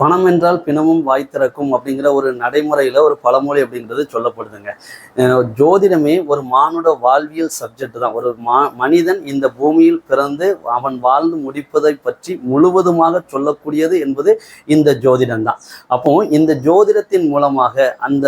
பணம் என்றால் பிணமும் வாய் திறக்கும் அப்படிங்கிற ஒரு நடைமுறையில் ஒரு பழமொழி அப்படிங்கிறது சொல்லப்படுதுங்க. ஜோதிடமே ஒரு மானுட வாழ்வியல் சப்ஜெக்ட் தான். ஒரு மா மனிதன் இந்த பூமியில் பிறந்து அவன் வாழ்ந்து முடிப்பதை பற்றி முழுவதுமாக சொல்லக்கூடியது என்பது இந்த ஜோதிடம் தான். அப்போ இந்த ஜோதிடத்தின் மூலமாக அந்த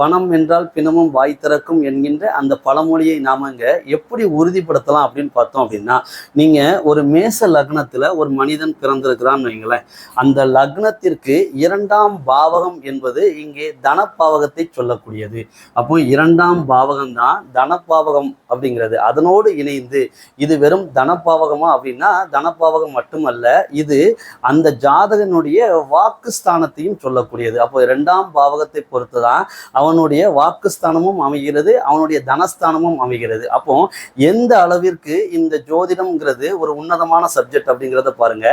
பணம் என்றால் பிணமும் வாய் திறக்கும் என்கின்ற அந்த பழமொழியை நாமங்க எப்படி உறுதிப்படுத்தலாம் அப்படின்னு பார்த்தோம் அப்படின்னா நீங்கள் ஒரு மேச லக்னத்தில் ஒரு மனிதன் பிறந்திருக்கிறான்னு வைங்களேன். அந்த லக்னத்திற்கு இரண்டாம் பாவகம் என்பது இங்கே தனப்பாவகத்தை சொல்லக்கூடியது. அப்போ இரண்டாம் பாவகம் தான் தனப்பாவகம் அப்படிங்கிறது. அதனோடு இணைந்து இது வெறும் தனப்பாவகமா அப்படின்னா தனப்பாவகம் மட்டுமல்ல இது அந்த ஜாதகனுடைய வாக்குஸ்தானத்தையும் சொல்லக்கூடியது. அப்போ இரண்டாம் பாவகத்தை பொறுத்து தான் அவனுடைய வாக்குஸ்தானமும் அமைகிறது அவனுடைய தனஸ்தானமும் அமைகிறது. அப்போ எந்த அளவிற்கு இந்த ஜோதிடம்ங்கிறது ஒரு உன்னதமான சப்ஜெக்ட் அப்படிங்கிறத பாருங்க.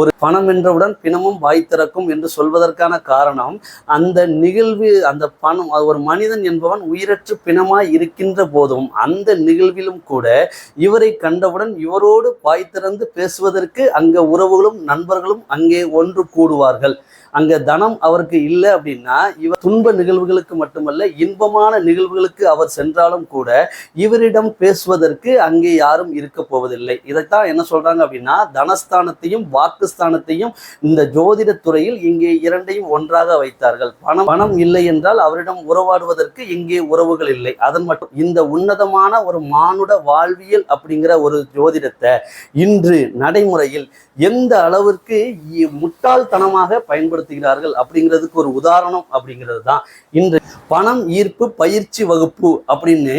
ஒரு பணம் என்றவுடன் பிணமும் வாய் திறக்கும் என்று சொல்வதற்கான காரணம் அந்த நிகழ்வு அந்த பணம் ஒரு மனிதன் என்பவன் உயிரற்று பிணமாய் இருக்கின்ற போதும் அந்த நிகழ்விலும் கூட இவரை கண்டவுடன் இவரோடு வாய் திறந்து பேசுவதற்கு அங்க உறவுகளும் நண்பர்களும் அங்கே ஒன்று கூடுவார்கள். அங்க தனம் அவருக்கு இல்லை அப்படின்னா இவர் துன்ப நிகழ்வுகளுக்கு மட்டுமல்ல இன்பமான நிகழ்வுகளுக்கு அவர் சென்றாலும் கூட இவரிடம் பேசுவதற்கு அங்கே யாரும் இருக்க போவதில்லை. இதைத்தான் என்ன சொல்றாங்க அப்படின்னா தனஸ்தானத்தையும் வாக்குஸ்தானத்தையும் இந்த ஜோ துறையில் இங்கே இரண்டையும் ஒன்றாக வைத்தார்கள். பணம் பணம் இல்லை என்றால் அவரிடம் உறவாடுவதற்கு இங்கே உறவுகள் இல்லை. அதன் மட்டும் இந்த உன்னதமான ஒரு மானுட வாழ்வியல் அப்படிங்கிற ஒரு ஜோதிடத்தை இன்று நடைமுறையில் எந்த அளவிற்கு முட்டாள்தனமாக பயன்படுத்துகிறார்கள் அப்படிங்கிறதுக்கு ஒரு உதாரணம் அப்படிங்கிறது தான். இன்று பணம் ஈர்ப்பு பயிற்சி வகுப்பு அப்படின்னு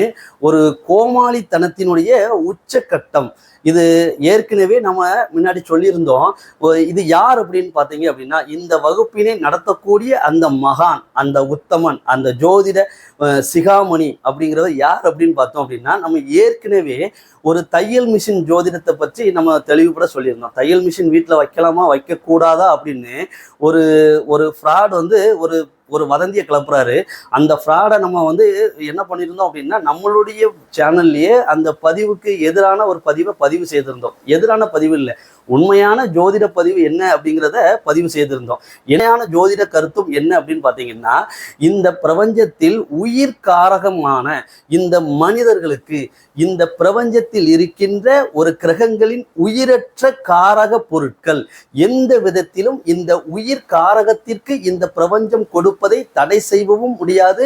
ஒரு கோமாளித்தனத்தினுடைய உச்சக்கட்டம். இது ஏற்கனவே நம்ம முன்னாடி சொல்லியிருந்தோம். இது யார் அப்படின்னு பார்த்தீங்க அப்படின்னா இந்த வகுப்பினை நடத்தக்கூடிய அந்த மகான் அந்த உத்தமன் அந்த ஜோதிட சிகாமணி அப்படிங்கிறது யார் அப்படின்னு பார்த்தோம் அப்படின்னா நம்ம ஏற்கனவே ஒரு தையல் மிஷின் ஜோதிடத்தை பற்றி நம்ம தெளிவுபட சொல்லியிருந்தோம். தையல் மிஷின் வீட்டில் வைக்கலாமா வைக்கக்கூடாதா அப்படின்னு ஒரு ஒரு ஃப்ராட் வந்து ஒரு ஒரு வதந்தியை கிளப்புறாரு. அந்த ஃப்ராடை நம்ம வந்து என்ன பண்ணியிருந்தோம் அப்படின்னா நம்மளுடைய சேனல்லையே அந்த பதிவுக்கு எதிரான ஒரு பதிவை பதிவு செய்திருந்தோம். எதிரான பதிவு இல்லை. உண்மையான ஜோதிட பதிவு என்ன அப்படிங்கிறத பதிவு செய்திருந்தோம். இணையான ஜோதிட கருத்தும் என்ன அப்படின்னு பார்த்தீங்கன்னா இந்த பிரபஞ்சத்தில் உயிர்காரகமான இந்த மனிதர்களுக்கு இந்த பிரபஞ்சத்தில் இருக்கின்ற ஒரு கிரகங்களின் உயிரற்ற காரக பொருட்கள் எந்த விதத்திலும் இந்த உயிர் காரகத்திற்கு இந்த பிரபஞ்சம் கொடுப்பதை தடை செய்யவும் முடியாது.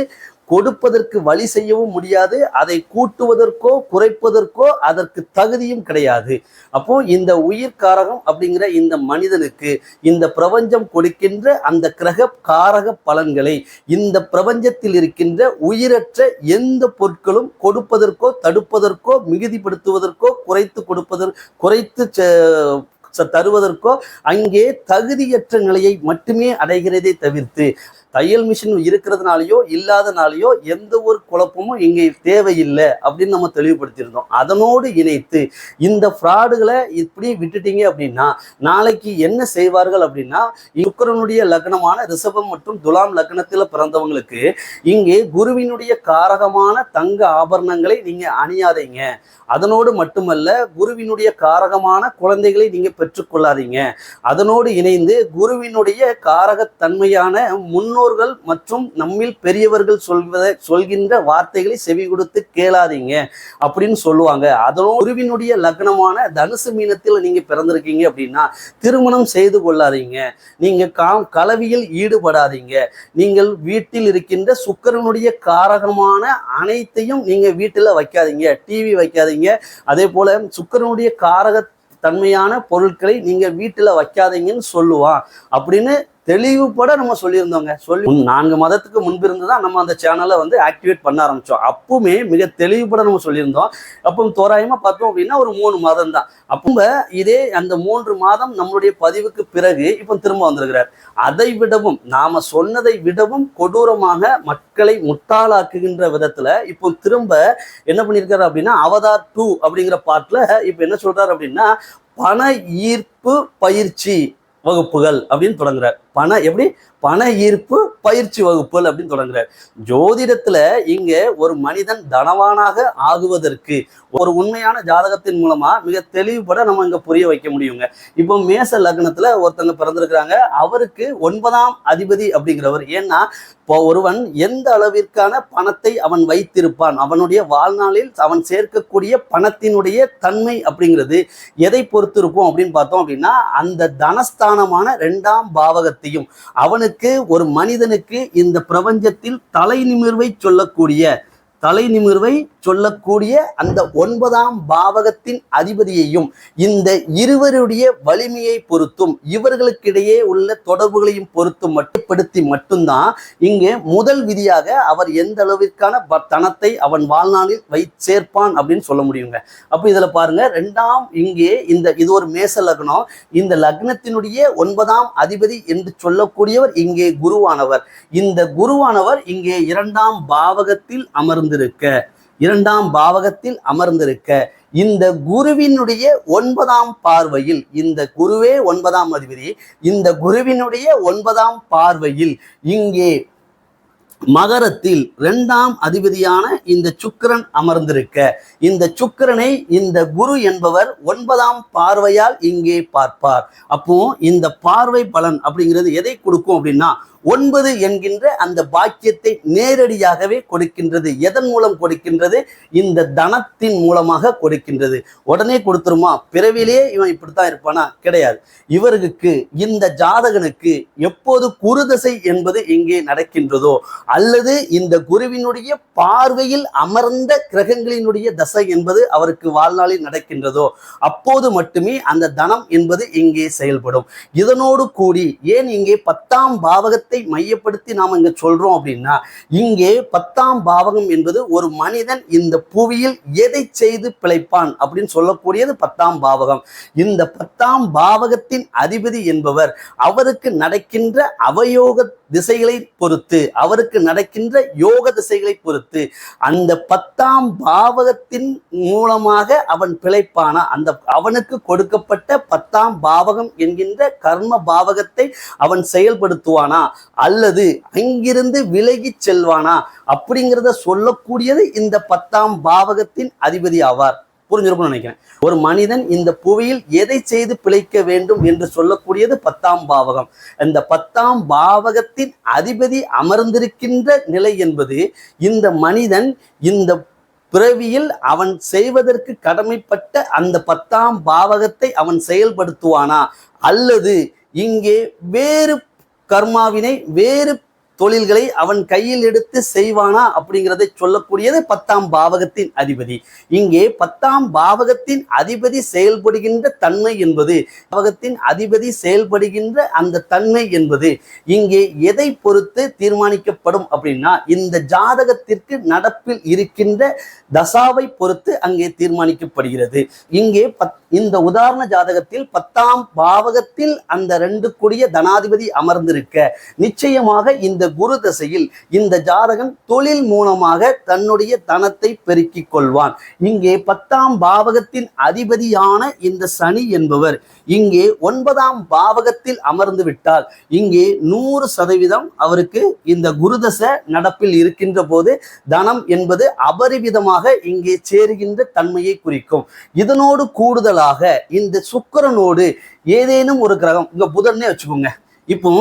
கொடுப்பதற்கு வழி செய்யவும் முடியாது அதை கூட்டுவதற்கோ குறைப்பதற்கோ அதற்கு தகுதியும் கிடையாது. அப்போ இந்த உயிர் காரகம் அப்படிங்கிற இந்த மனிதனுக்கு இந்த பிரபஞ்சம் கொடுக்கின்ற அந்த கிரக காரக பலன்களை இந்த பிரபஞ்சத்தில் இருக்கின்ற உயிரற்ற எந்த பொருட்களும் கொடுப்பதற்கோ தடுப்பதற்கோ மிகுதிப்படுத்துவதற்கோ குறைத்து கொடுப்பதற் குறைத்து தருவதற்கோ அங்கே தகுதியற்ற நிலையை மட்டுமே அடைகிறதே தவிர்த்து தையல் மிஷின் இருக்கிறதுனாலயோ இல்லாதனாலயோ எந்த ஒரு குழப்பமும் இங்கே தேவையில்லை அப்படின்னு நம்ம தெளிவுபடுத்தியிருந்தோம். அதனோடு இணைத்து இந்த ஃப்ராடுகளை இப்படி விட்டுட்டீங்க அப்படின்னா நாளைக்கு என்ன செய்வார்கள் அப்படின்னா சுக்கரனுடைய லக்னமான ரிஷபம் மற்றும் துலாம் லக்னத்தில் பிறந்தவங்களுக்கு இங்கே குருவினுடைய காரகமான தங்க ஆபரணங்களை நீங்க அணியாதீங்க. அதனோடு மட்டுமல்ல குருவினுடைய காரகமான குழந்தைகளை நீங்க பெற்றுக்கொள்ளாதீங்க. அதனோடு இணைந்து குருவினுடைய காரகத்தன்மையான முன்னோர்கள் மற்றும் நம்மில் பெரியவர்கள் சொல்வதை சொல்கின்ற வார்த்தைகளை செவி கொடுத்து கேளாதீங்க அப்படின்னு சொல்லுவாங்க. அதனோடு குருவினுடைய லக்னமான தனுசு மீனத்தில் நீங்க பிறந்திருக்கீங்க அப்படின்னா திருமணம் செய்து கொள்ளாதீங்க. நீங்க காம் கலவியில் ஈடுபடாதீங்க. நீங்கள் வீட்டில் இருக்கின்ற சுக்கிரனுடைய காரகமான அனைத்தையும் நீங்க வீட்டில் வைக்காதீங்க. டிவி வைக்காதீங்க. அதே போல சுக்கரனுடைய காரக தன்மையான பொருட்களை நீங்க வீட்டில் வைக்காதீங்கன்னு சொல்லுவான். அப்படின்னு தெளிவுபட நம்ம சொல்லியிருந்தோங்க. சொல்லி நான்கு மாதத்துக்கு முன்பிருந்து தான் நம்ம அந்த சேனலை வந்து ஆக்டிவேட் பண்ண ஆரம்பிச்சோம். அப்பவுமே மிக தெளிவுபட நம்ம சொல்லியிருந்தோம். அப்போ தோராயமா பார்த்தோம் அப்படின்னா ஒரு மூணு மாதம் தான். அப்போ இதே அந்த மூன்று மாதம் நம்மளுடைய பதிவுக்கு பிறகு இப்போ திரும்ப வந்திருக்கிறார். அதை விடவும் நாம சொன்னதை விடவும் கொடூரமாக மக்களை முட்டாளாக்குகின்ற விதத்துல இப்போ திரும்ப என்ன பண்ணியிருக்காரு அப்படின்னா அவதார் டூ அப்படிங்கிற பாட்டுல இப்போ என்ன சொல்றாரு அப்படின்னா பண ஈர்ப்பு பயிற்சி வகுப்புகள் அப்படின்னு தொடங்குறார். பண எப்படி? பண ஈர்ப்பு பயிற்சி வகுப்புகள் அப்படின்னு தொடங்குறார். ஜோதிடத்துல இங்க ஒரு மனிதன் தனவானாக ஆகுவதற்கு ஒரு உண்மையான ஜாதகத்தின் மூலமா மிக தெளிவுபட நம்ம இங்க புரிய வைக்க முடியுங்க. இப்போ மேச லக்னத்துல ஒருத்தங்க பிறந்திருக்கிறாங்க. அவருக்கு ஒன்பதாம் அதிபதி அப்படிங்கிறவர். ஏன்னா இப்போ ஒருவன் எந்த அளவிற்கான பணத்தை அவன் வைத்திருப்பான்? அவனுடைய வாழ்நாளில் அவன் சேர்க்கக்கூடிய பணத்தினுடைய தன்மை அப்படிங்கிறது எதை பொறுத்து இருக்கும் அப்படின்னு பார்த்தோம் அப்படின்னா அந்த தனஸ்தானமான ரெண்டாம் பாவகத்தையும் அவனுக்கு ஒரு மனிதனுக்கு இந்த பிரபஞ்சத்தில் தலை நிமிர்வை சொல்லக்கூடிய தலை நிமிர்வை சொல்லக்கூடிய அந்த ஒன்பதாம் பாவகத்தின் அதிபதியையும் இந்த இருவருடைய வலிமையை பொறுத்தும் இவர்களுக்கிடையே உள்ள தொடர்புகளையும் பொறுத்தும் மட்டுப்படுத்தி மட்டும்தான் இங்கே முதல் விதியாக அவர் எந்த அளவிற்கான தனத்தை அவன் வாழ்நாளில் வை சேர்ப்பான் அப்படின்னு சொல்ல முடியுங்க. அப்போ இதுல பாருங்க ரெண்டாம் இங்கே இந்த இது ஒரு மேச லக்னம். இந்த லக்னத்தினுடைய ஒன்பதாம் அதிபதி என்று சொல்லக்கூடியவர் இங்கே குருவானவர். இந்த குருவானவர் இங்கே இரண்டாம் பாவகத்தில் அமர்ந்திருக்க இரண்டாம் பாவகத்தில் அமர்ந்திருக்க இந்த குருவினுடைய ஒன்பதாம் பார்வையில் இந்த குருவே ஒன்பதாம் அதிபதி இந்த குருவினுடைய ஒன்பதாம் பார்வையில் இங்கே மகரத்தில் இரண்டாம் அதிபதியான இந்த சுக்கரன் அமர்ந்திருக்க இந்த சுக்கரனை இந்த குரு என்பவர் ஒன்பதாம் பார்வையால் இங்கே பார்ப்பார். அப்போ இந்த பார்வை பலன் அப்படிங்கிறது எதை கொடுக்கும் அப்படின்னா ஒன்பது என்கின்ற அந்த பாக்கியத்தை நேரடியாகவே கொடுக்கின்றது. எதன் மூலம் கொடுக்கின்றது? இந்த தனத்தின் மூலமாக கொடுக்கின்றது. உடனே கொடுத்துருமா? பிறவிலேயே இவன் இப்படித்தான் இருப்பானா? கிடையாது. இவருக்கு இந்த ஜாதகனுக்கு எப்போது குருதசை என்பது இங்கே நடக்கின்றதோ அல்லது இந்த குருவினுடைய பார்வையில் அமர்ந்த கிரகங்களினுடைய தசை என்பது அவருக்கு வாழ்நாளில் நடக்கின்றதோ அப்போது மட்டுமே அந்த தனம் என்பது இங்கே செயல்படும். இதனோடு கூடி ஏன் இங்கே பத்தாம் பாவகத்தை மையப்படுத்தி நாம் இங்க சொல்றோம் அப்படின்னா இங்கே பத்தாம் பாவகம் என்பது ஒரு மனிதன் இந்த புவியில் எதை செய்து பிழைப்பான் அப்படின்னு சொல்லக்கூடியது பத்தாம் பாவகம். இந்த பத்தாம் பாவகத்தின் அதிபதி என்பவர் அவருக்கு நடக்கின்ற அவயோகத்தை திசைகளை பொறுத்து அவருக்கு நடக்கின்ற யோக திசைகளை பொறுத்து அந்த பத்தாம் பாவகத்தின் மூலமாக அவன் பிழைப்பானா? அந்த அவனுக்கு கொடுக்கப்பட்ட பத்தாம் பாவகம் என்கின்ற கர்ம பாவகத்தை அவன் செயல்படுத்துவானா? அல்லது அங்கிருந்து விலகிச் செல்வானா? அப்படிங்கிறத சொல்லக்கூடியது இந்த பத்தாம் பாவகத்தின் அதிபதி ஆவார். புரிஞ்சிருக்கும்னு நினைக்கிறேன். ஒரு மனிதன் இந்த புவியில் எதை செய்து பிழைக்க வேண்டும் என்று சொல்லக்கூடியது பத்தாம் பாவகம். இந்த பத்தாம் பாவகத்தின் அதிபதி அமர்ந்திருக்கின்ற நிலை என்பது இந்த மனிதன் இந்த பிறவியில் அவன் செய்வதற்கு கடமைப்பட்ட அந்த பத்தாம் பாவகத்தை அவன் செயல்படுத்துவானா? அல்லது இங்கே வேறு கர்மாவினை வேறு தொழில்களை அவன் கையில் எடுத்து செய்வானா அப்படிங்கிறதை சொல்லக்கூடியது பத்தாம் பாவகத்தின் அதிபதி. இங்கே பத்தாம் பாவகத்தின் அதிபதி செயல்படுகின்ற தன்மை என்பது பாவகத்தின் அதிபதி செயல்படுகின்ற அந்த தன்மை என்பது இங்கே எதை பொறுத்து தீர்மானிக்கப்படும் அப்படின்னா இந்த ஜாதகத்திற்கு நடப்பில் இருக்கின்ற தசாவை பொறுத்து அங்கே தீர்மானிக்கப்படுகிறது. இங்கே பத் இந்த உதாரண ஜாதகத்தில் பத்தாம் பாவகத்தில் அந்த ரெண்டு கூடிய தனாதிபதி அமர்ந்திருக்க நிச்சயமாக இந்த குரு தசையில் இந்த ஜாதகன் தொழில் மூலமாக தன்னுடைய தனத்தை பெருக்கிக் கொள்வான். இங்கே பத்தாம் பாவகத்தின் அதிபதியான இந்த சனி என்பவர் இங்கே ஒன்பதாம் பாவகத்தில் அமர்ந்து விட்டால் இங்கே நூறு சதவீதம் அவருக்கு இந்த குருதசை நடப்பில் இருக்கின்ற போது தனம் என்பது அபரிவிதமாக இங்கே சேருகின்ற தன்மையை குறிக்கும். இதனோடு கூடுதலாக இந்த சுக்கிரனோடு ஏதேனும் ஒரு கிரகம் இங்க புதன்னே வச்சுக்கோங்க. இப்போ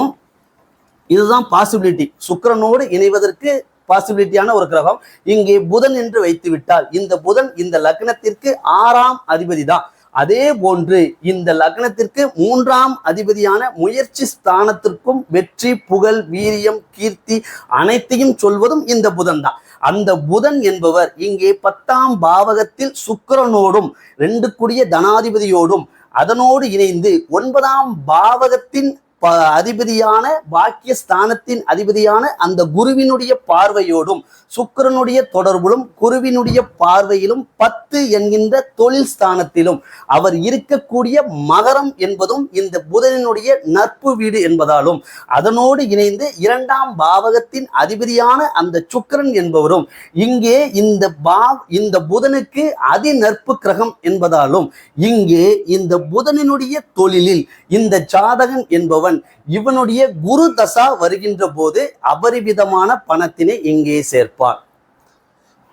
இதுதான் பாசிபிலிட்டி சுக்கிரனோடு இணைவதற்கு பாசிபிலிட்டியான ஒரு கிரகம். இங்கே புதன் என்று வைத்து விட்டால் இந்த புதன் இந்த லக்னத்திற்கு ஆறாம் அதிபதி தான். அதே போன்று இந்த லக்னத்திற்கு மூன்றாம் அதிபதியான முயற்சி ஸ்தானத்திற்கும் வெற்றி புகழ் வீரியம் கீர்த்தி அனைத்தையும் சொல்வதும் இந்த புதன் தான். அந்த புதன் என்பவர் இங்கே பத்தாம் பாவகத்தில் சுக்கரனோடும் ரெண்டு கூடிய தனாதிபதியோடும் அதனோடு இணைந்து ஒன்பதாம் பாவகத்தின் அதிபதியான பாக்கியஸ்தானத்தின் அதிபதியான அந்த குருவினுடைய பார்வையோடும் சுக்கிரனுடைய தொடர்பிலும் குருவினுடைய பார்வையிலும் பத்து என்கின்ற தொழில் ஸ்தானத்திலும் அவர் இருக்கக்கூடிய மகரம் என்பதும் இந்த புதனினுடைய நட்பு வீடு என்பதாலும் அதனோடு இணைந்து இரண்டாம் பாவகத்தின் அதிபதியான அந்த சுக்கிரன் என்பவரும் இங்கே இந்த பா இந்த புதனுக்கு அதிநற்பு கிரகம் என்பதாலும் இங்கே இந்த புதனினுடைய தொழிலில் இந்த ஜாதகன் என்பவர் என்பவன் இவனுடைய குரு தசா வருகின்ற போது அபரிவிதமான பணத்தினை இங்கே சேர்ப்பான்.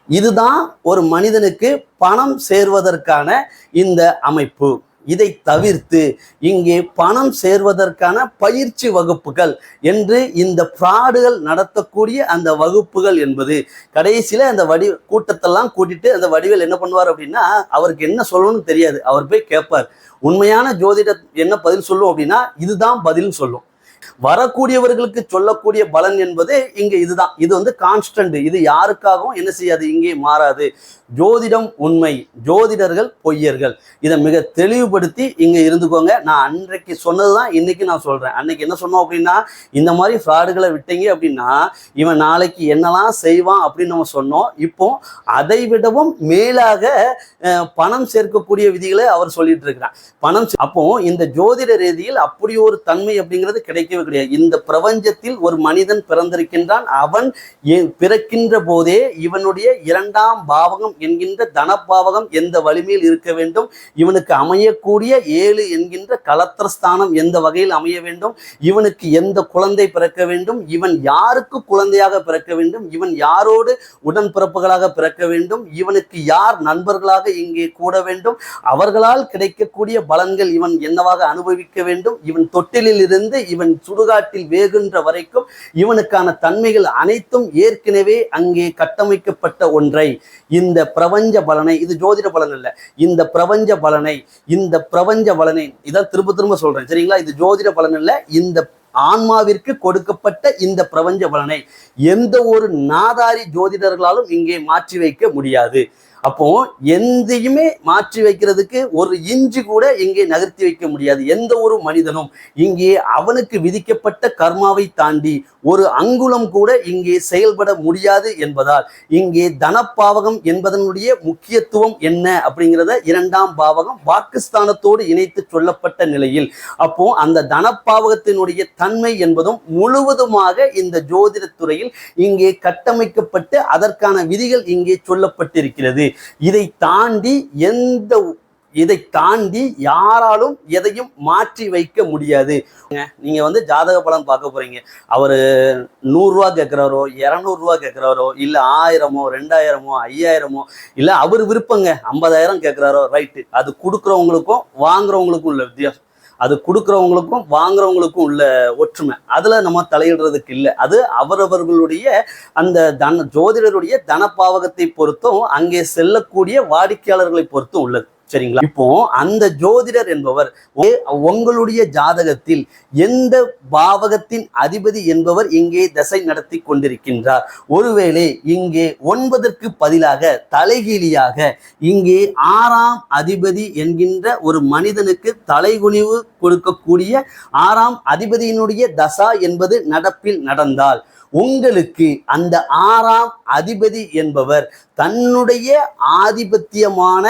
இதுதான் ஒரு மனிதனுக்கு பணம் சேர்வதற்கான இந்த அமைப்பு. இதை தவிர்த்து இங்கே பணம் சேர்வதற்கான பயிற்சி வகுப்புகள் என்று இந்த ஃப்ராடுகள் நடத்தக்கூடிய அந்த வகுப்புகள் என்பது. கடைசியில் அந்த வடி கூட்டத்தெல்லாம் கூட்டிட்டு அந்த வடிவில் என்ன பண்ணுவார் அப்படின்னா அவருக்கு என்ன சொல்லணும்னு தெரியாது. அவர் போய் கேட்பார். உண்மையான ஜோதிட என்ன பதில் சொல்லும் அப்படின்னா இதுதான் பதில்னு சொல்லும். வரக்கூடியவர்களுக்கு சொல்லக்கூடிய பலன் என்பது இங்க இதுதான். இது வந்து கான்ஸ்டன்ட் இது யாருக்காகவும் என்ன செய்யாது? இங்கே மாறாது. ஜோதிடம் உண்மை. ஜோதிடர்கள் பொய்யர்கள். இதை மிக தெளிவுபடுத்தி இங்க இருந்துக்கோங்க. நான் அன்றைக்கு சொன்னதுதான் இன்னைக்கு நான் சொல்றேன். அன்னைக்கு என்ன சொன்னோம் அப்படின்னா இந்த மாதிரி ஃப்ராடுகளை விட்டீங்க அப்படின்னா இவன் நாளைக்கு என்னெல்லாம் செய்வான் அப்படின்னு நம்ம சொன்னோம். இப்போ அதை விடவும் மேலாக அஹ், பணம் சேர்க்கக்கூடிய விதிகளை அவர் சொல்லிட்டு இருக்கிறார். பணம் அப்போ இந்த ஜோதிட ரீதியில் அப்படி ஒரு தன்மை அப்படிங்கிறது கிடைக்கவே கிடையாது. இந்த பிரபஞ்சத்தில் ஒரு மனிதன் பிறந்திருக்கின்றான். அவன் பிறக்கின்ற போதே இவனுடைய இரண்டாம் பாவகம் என்கின்ற தனபாவகம் எந்த வலிமையில் இருக்க வேண்டும்? இவனுக்கு அமையக்கூடிய ஏழு என்கின்ற கலத்திரஸ்தானம் எந்த வகையில் அமைய வேண்டும்? இவனுக்கு எந்த குழந்தை பிறக்க வேண்டும்? இவன் யாருக்கு குழந்தையாக பிறக்க வேண்டும்? இவன் யாரோடு உடன்பிறப்புகளாக பிறக்க வேண்டும்? இவனுக்கு யார் நண்பர்களாக இங்கே கூட வேண்டும்? அவர்களால் கிடைக்கக்கூடிய பலன்கள் இவன் என்னவாக அனுபவிக்க வேண்டும்? இவன் தொட்டிலில் இருந்து இவன் சுடுகாட்டில் வேகின்ற வரைக்கும் இவனுக்கான தன்மைகள் அனைத்தும் ஏற்கனவே அங்கே கட்டமைக்கப்பட்ட ஒன்றை. இந்த பிரபஞ்ச பலனை இது ஜோதிட பலன் இல்ல இந்த பிரபஞ்ச பலனை இந்த பிரபஞ்ச பலனை இதான் திரும்ப திரும்ப சொல்றேன். சரிங்களா? இது ஜோதிட பலன் இல்ல இந்த ஆன்மாவிற்கு கொடுக்கப்பட்ட இந்த பிரபஞ்ச பலனை எந்த ஒரு நாதாரி ஜோதிடர்களாலும் இங்கே மாற்றி வைக்க முடியாது. அப்போ எந்தையுமே மாற்றி வைக்கிறதுக்கு ஒரு இஞ்சி கூட இங்கே நகர்த்தி வைக்க முடியாது. எந்த ஒரு மனிதனும் இங்கே அவனுக்கு விதிக்கப்பட்ட கர்மாவை தாண்டி ஒரு அங்குலம் கூட இங்கே செயல்பட முடியாது என்பதால் இங்கே தனப்பாவகம் என்பதனுடைய முக்கியத்துவம் என்ன அப்படிங்கிறத இரண்டாம் பாவகம் பாகிஸ்தானத்தோடு இணைத்து சொல்லப்பட்ட நிலையில் அப்போ அந்த தனப்பாவகத்தினுடைய தன்மை என்பதும் முழுவதுமாக இந்த ஜோதிடத் துறையில் இங்கே கட்டமைக்கப்பட்டு அதற்கான விதிகள் இங்கே சொல்லப்பட்டிருக்கிறது. இதை தாண்டி எந்த இதை தாண்டி யாராலும் எதையும் மாற்றி வைக்க முடியாது. நீங்க வந்து ஜாதக பலன் பார்க்க போறீங்க. அவரு நூறுரூவா கேட்குறாரோ இரநூறுவா கேட்குறாரோ இல்லை ஆயிரமோ ரெண்டாயிரமோ ஐயாயிரமோ இல்லை அவர் விருப்பங்க ஐம்பதாயிரம் கேட்குறாரோ ரைட்டு அது கொடுக்குறவங்களுக்கும் வாங்குறவங்களுக்கும் உள்ள வித்தியாசம். அது கொடுக்குறவங்களுக்கும் வாங்குறவங்களுக்கும் உள்ள ஒற்றுமை. அதில் நம்ம தலையிடுறதுக்கு இல்லை. அது அவரவர்களுடைய அந்த தன ஜோதிடருடைய தனப்பாவகத்தை பொறுத்தும் அங்கே செல்லக்கூடிய வாடிக்கையாளர்களை பொறுத்தும் உள்ளது. சரிங்களா? இப்போ அந்த ஜோதிடர் என்பவர் உங்களுடைய ஜாதகத்தில் எந்த பாவகத்தின் அதிபதி என்பவர் இங்கே தசை நடத்தி கொண்டிருக்கின்றார். ஒருவேளை இங்கே ஒன்பதற்கு பதிலாக தலைகீழியாக இங்கே ஆறாம் அதிபதி என்கின்ற ஒரு மனிதனுக்கு தலைகுனிவு கொடுக்கக்கூடிய ஆறாம் அதிபதியினுடைய தசா என்பது நடப்பில் நடந்தால் உங்களுக்கு அந்த ஆறாம் அதிபதி என்பவர் தன்னுடைய ஆதிபத்தியமான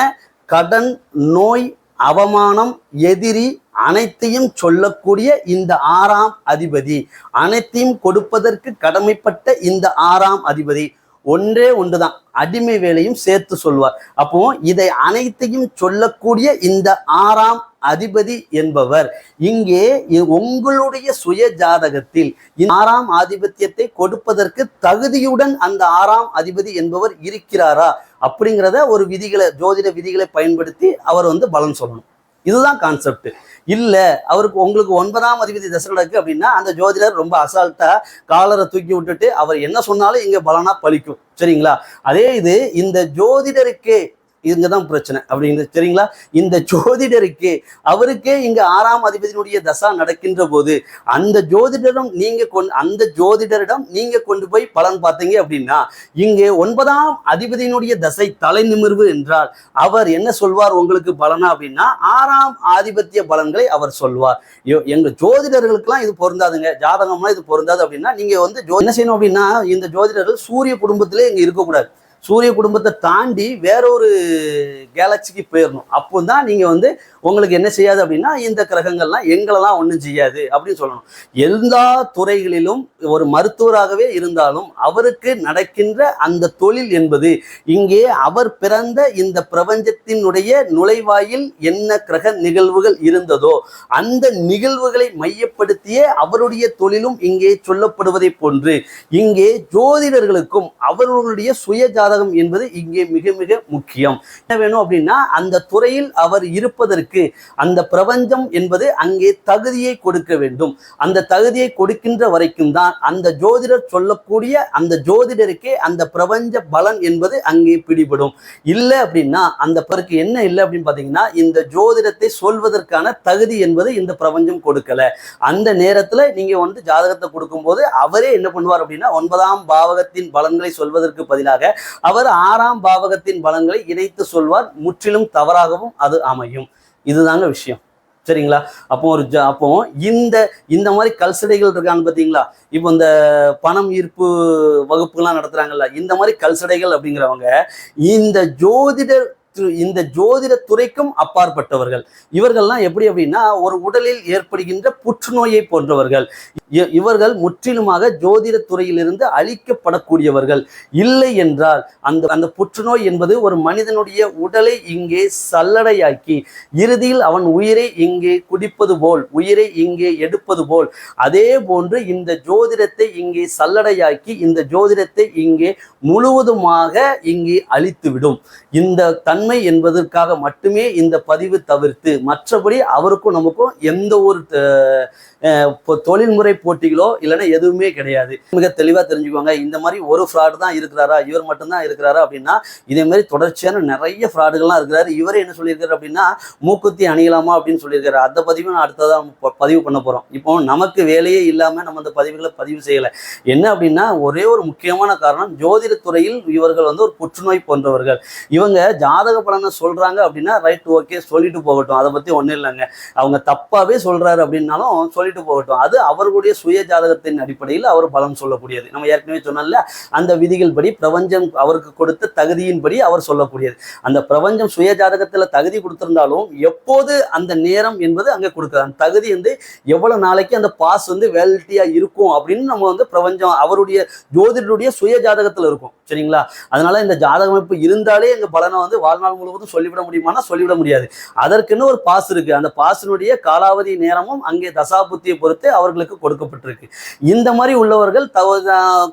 கடன் நோய் அவமானம் எதிரி அனைத்தையும் சொல்லக்கூடிய இந்த ஆறாம் அதிபதி. அனைத்தையும் கொடுப்பதற்கு கடமைப்பட்ட இந்த ஆறாம் அதிபதி. ஒன்றே ஒன்றுதான். அடிமை வேலையும் சேர்த்து சொல்வார். அப்போ இதை அனைத்தையும் சொல்லக்கூடிய இந்த ஆறாம் அதிபதி என்பவர். இங்கே உங்களுடைய சுய ஜாதகத்தில் ஆறாம் ஆதிபத்தியத்தை கொடுப்பதற்கு தகுதியுடன் அந்த ஆறாம் அதிபதி என்பவர் இருக்கிறாரா? அப்படிங்கிறத ஒரு விதிகளை ஜோதிட விதிகளை பயன்படுத்தி அவர் வந்து பலன் சொல்லணும். இதுதான் கான்செப்ட் இல்ல அவருக்கு உங்களுக்கு ஒன்பதாம் அதிபதி தசை நடக்கு அப்படின்னா அந்த ஜோதிடர் ரொம்ப அசால்ட்டா காலரை தூக்கி விட்டுட்டு அவர் என்ன சொன்னாலும் இங்க பலனா பலிக்கும். சரிங்களா? அதே இது இந்த ஜோதிடருக்கே இங்கதான் பிரச்சனை அப்படிங்கிறது சரிங்களா? இந்த ஜோதிடருக்கு அவருக்கே இங்க ஆறாம் அதிபதியினுடைய தசா நடக்கின்ற போது அந்த ஜோதிடரும் நீங்க கொண்டு அந்த ஜோதிடரிடம் நீங்க கொண்டு போய் பலன் பார்த்தீங்க அப்படின்னா இங்கே ஒன்பதாம் அதிபதியினுடைய தசை தலை நிமிர்வு என்றால் அவர் என்ன சொல்வார் உங்களுக்கு பலனா அப்படின்னா ஆறாம் ஆதிபத்திய பலன்களை அவர் சொல்வார். ஐயோ, எங்க ஜோதிடர்களுக்கெல்லாம் இது பொருந்தாதுங்க. ஜாதகம்லாம் இது பொருந்தாது அப்படின்னா நீங்க வந்து என்ன செய்யணும் அப்படின்னா இந்த ஜோதிடர்கள் சூரிய குடும்பத்திலே இங்க இருக்கக்கூடாது. சூரிய குடும்பத்தை தாண்டி வேற ஒரு கேலக்சிக்கு போயிடணும் அப்போ தான் நீங்க வந்து உங்களுக்கு என்ன செய்யாது அப்படின்னா இந்த கிரகங்கள்லாம் எங்களெல்லாம் ஒன்றும் செய்யாது அப்படின்னு சொல்லணும். எல்லா துறைகளிலும் ஒரு மருத்துவராகவே இருந்தாலும் அவருக்கு நடக்கின்ற அந்த தொழில் என்பது இங்கே அவர் பிறந்த இந்த பிரபஞ்சத்தினுடைய நுழைவாயில் என்ன கிரக நிகழ்வுகள் இருந்ததோ அந்த நிகழ்வுகளை மையப்படுத்தியே அவருடைய தொழிலும் இங்கே சொல்லப்படுவதை போன்று இங்கே ஜோதிடர்களுக்கும் அவர்களுடைய சுயஜாத ஜாதகம் என்பது இங்கே மிக மிக முக்கியம். என்ன வேணும் அப்படின்னா அந்த துறையில் அவர் இருப்பதற்கு அந்த பிரபஞ்சம் என்பது அங்கே தகுதியை கொடுக்க வேண்டும். அந்த தகுதியை கொடுக்கின்ற வரைக்கும் தான் அந்த ஜோதிடர் சொல்லக்கூடிய அந்த ஜோதிடருக்கே அந்த பிரபஞ்ச பலன் என்பது அங்கே பிடிபடும். இல்லை அப்படின்னா அந்த பிறகு என்ன இல்லை அப்படின்னு பார்த்தீங்கன்னா இந்த ஜோதிடத்தை சொல்வதற்கான தகுதி என்பது இந்த பிரபஞ்சம் கொடுக்கல. அந்த நேரத்துல நீங்க வந்து ஜாதகத்தை கொடுக்கும்போது அவரே என்ன பண்ணுவார் அப்படின்னா ஒன்பதாம் பாவகத்தின் பலன்களை சொல்வதற்கு பதிலாக அவர் ஆறாம் பாவகத்தின் பலன்களை இணைத்து சொல்வார். முற்றிலும் தவறாகவும் அது அமையும். இதுதாங்க விஷயம். சரிங்களா? அப்போ ஒரு ஜ அப்போ இந்த இந்த மாதிரி கல்சடைகள் இருக்காங்க பார்த்தீங்களா? இப்போ இந்த பணம் ஈர்ப்பு வகுப்புகள்லாம் நடத்துறாங்கல்ல இந்த மாதிரி கல்சடைகள் அப்படிங்கிறவங்க இந்த ஜோதிடர் இந்த ஜோதிட துறைக்கும் அப்பாற்பட்டவர்கள். இவர்கள்லாம் எப்படி அப்படின்னா ஒரு உடலில் ஏற்படுகின்ற புற்றுநோயை போன்றவர்கள். இவர்கள் முற்றிலுமாக ஜோதிட துறையிலிருந்து அழிக்கப்படக்கூடியவர்கள். இல்லை என்றால் அந்த அந்த புற்றுநோய் என்பது ஒரு மனிதனுடைய உடலை இங்கே சல்லடையாக்கி இறுதியில் அவன் உயிரை இங்கே குடிப்பது போல் உயிரை இங்கே எடுப்பது போல் அதே போன்று இந்த ஜோதிடத்தை இங்கே சல்லடையாக்கி இந்த ஜோதிடத்தை இங்கே முழுவதுமாக இங்கே அழித்துவிடும். இந்த தன் நன்மை என்பதற்காக மட்டுமே இந்த பதிவு தவிர்த்து மற்றபடி அவருக்கும் நமக்கும் எந்த ஒரு தொழில்முறை போட்டிகளோ இல்லைன்னா எதுவுமே கிடையாது. மிக தெளிவாக தெரிஞ்சுக்கோங்க இந்த மாதிரி ஒரு ஃப்ராடு தான் இருக்கிறாரா இவர் மட்டும்தான் இருக்கிறாரா அப்படின்னா இதே மாதிரி தொடர்ச்சியான நிறைய ஃப்ராடுகள்லாம் இருக்கிறாரு. இவரே என்ன சொல்லியிருக்காரு அப்படின்னா மூக்குத்தி அணியலாமா அப்படின்னு சொல்லியிருக்காரு. அந்த பதிவு நான் அடுத்ததான் பதிவு பண்ண போகிறோம் இப்போ நமக்கு வேலையே இல்லாமல் நம்ம அந்த பதிவுகளை பதிவு செய்யலை. என்ன அப்படின்னா ஒரே ஒரு முக்கியமான காரணம் ஜோதிடத்துறையில் இவர்கள் வந்து ஒரு புற்றுநோய் போன்றவர்கள். இவங்க ஜாதக பலனை சொல்கிறாங்க அப்படின்னா ரைட் ஓகே சொல்லிட்டு போகட்டும். அதை பற்றி ஒன்றும் இல்லைங்க. அவங்க தப்பாகவே சொல்கிறாரு அப்படின்னாலும் சொல்லிட்டு போகட்டும். அது அவர்களுடைய சுய ஜாதகத்தின் அடிப்படையில் அவர் பலன் சொல்லக்கூடியது. நம்ம ஏற்கனவே சொன்னால அந்த விதிகள் படி பிரபஞ்சம் அவருக்கு கொடுத்த தகுதியின்படி அவர் சொல்லக்கூடியது. அந்த பிரபஞ்சம் சுய ஜாதகத்தில் தகுதி கொடுத்திருந்தாலும் எப்போது அந்த நேரம் என்பது அங்கே கொடுக்குது. அந்த தகுதி வந்து எவ்வளவு நாளைக்கு அந்த பாஸ் வந்து வேலிட்டியா இருக்கும் அப்படின்னு நம்ம வந்து பிரபஞ்சம் அவருடைய ஜோதிடருடைய சுய ஜாதகத்தில் இருக்கும். சரிங்களா? அதனால இந்த ஜாதக அமைப்பு இருந்தாலே எங்க பலனை வந்து வாழ்நாள் முழுவதும் சொல்லிவிட முடியுமானா சொல்லிவிட முடியாது. அதற்குன்னு ஒரு பாஸ் இருக்கு. அந்த பாஸினுடைய காலாவதி நேரமும் அங்கே தசாபுத்தியை பொறுத்து அவர்களுக்கு கொடுக்கப்பட்டிருக்கு. இந்த மாதிரி உள்ளவர்கள் தவ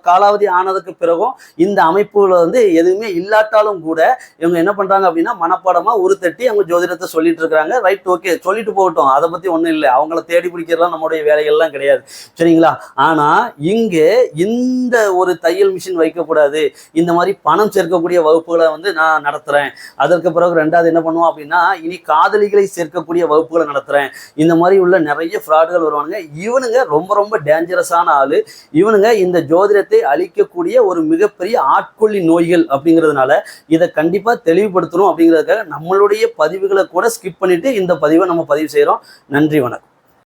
காலாவதி ஆனதுக்கு பிறகும் இந்த அமைப்புல வந்து எதுவுமே இல்லாட்டாலும் கூட இவங்க என்ன பண்றாங்க அப்படின்னா மனப்பாடமா உருத்தட்டி அவங்க ஜோதிடத்தை சொல்லிட்டு இருக்காங்க ரைட் ஓகே சொல்லிட்டு போகட்டும். அதை பத்தி ஒன்றும் இல்லை. அவங்கள தேடி பிடிக்கிறதுலாம் நம்மளுடைய வேலைகள்லாம் கிடையாது. சரிங்களா? ஆனா இங்கே இந்த ஒரு தையல் மிஷின் வைக்கக்கூடாது. இந்த மாதிரி பணம் சேர்க்கக்கூடிய வகுப்புகளை வந்து நான் நடத்துறேன். அதற்கு பிறகு ரெண்டாவது என்ன பண்ணுவோம் அப்படின்னா இனி காதலிகளை சேர்க்கக்கூடிய வகுப்புகளை நடத்துறேன். இந்த மாதிரி உள்ள நிறைய ஃப்ராடுகள் வருவானுங்க. இவனுங்க ரொம்ப ரொம்ப டேஞ்சரஸான ஆளு. இவனுங்க இந்த ஜோதிடத்தை அழிக்கக்கூடிய ஒரு மிகப்பெரிய ஆட்கொள்ளி நோய்கள் அப்படிங்கிறதுனால இதை கண்டிப்பா தெளிவுபடுத்தணும் அப்படிங்கிறதுக்காக நம்மளுடைய பதிவுகளை கூட ஸ்கிப் பண்ணிட்டு இந்த பதிவை நம்ம பதிவு செய்கிறோம் நன்றி வணக்கம்.